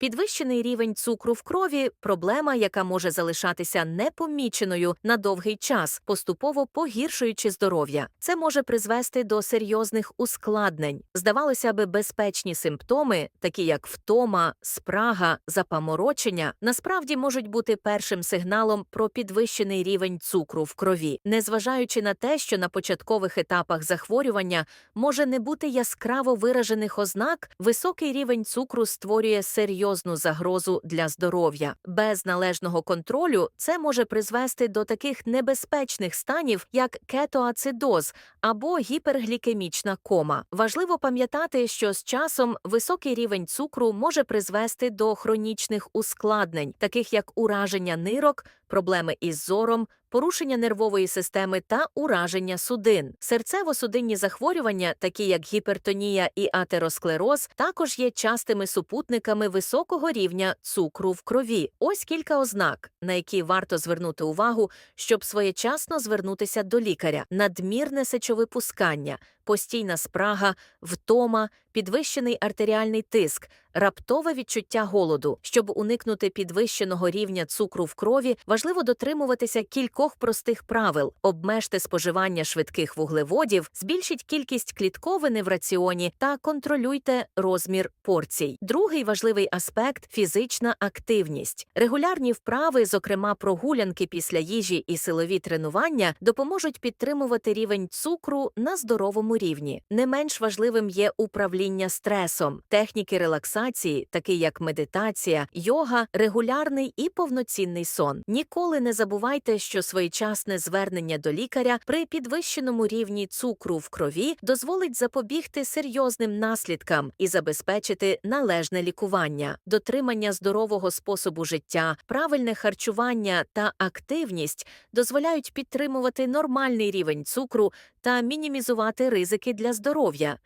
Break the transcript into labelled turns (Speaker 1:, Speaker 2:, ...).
Speaker 1: Підвищений рівень цукру в крові проблема, яка може залишатися непоміченою на довгий час, поступово погіршуючи здоров'я. Це може призвести до серйозних ускладнень. Здавалося би, безпечні симптоми, такі як втома, спрага, запаморочення, насправді можуть бути першим сигналом про підвищений рівень цукру в крові, незважаючи на те, що на початкових етапах захворювання може не бути яскраво виражених ознак, високий рівень цукру створює серйозну загрозу для здоров'я. Без належного контролю це може призвести до таких небезпечних станів, як кетоацидоз або гіперглікемічна кома. Важливо пам'ятати, що з часом високий рівень цукру може призвести до хронічних ускладнень, таких як ураження нирок, проблеми із зором, порушення нервової системи та ураження судин. Серцево-судинні захворювання, такі як гіпертонія і атеросклероз, також є частими супутниками високого рівня цукру в крові. Ось кілька ознак, на які варто звернути увагу, щоб своєчасно звернутися до лікаря: надмірне сечовипускання, постійна спрага, втома, підвищений артеріальний тиск, раптове відчуття голоду. Щоб уникнути підвищеного рівня цукру в крові, важливо дотримуватися кількох простих правил: обмежте споживання швидких вуглеводів, збільшіть кількість клітковини в раціоні та контролюйте розмір порцій. Другий важливий аспект фізична активність. Регулярні вправи, зокрема прогулянки після їжі і силові тренування, допоможуть підтримувати рівень цукру на здоровому рівні. Не менш важливим є управління стресом, техніки релаксації, такі як медитація, йога, регулярний і повноцінний сон. Ніколи не забувайте, що своєчасне звернення до лікаря при підвищеному рівні цукру в крові дозволить запобігти серйозним наслідкам і забезпечити належне лікування. Дотримання здорового способу життя, правильне харчування та активність дозволяють підтримувати нормальний рівень цукру та мінімізувати ризики для здоров'я.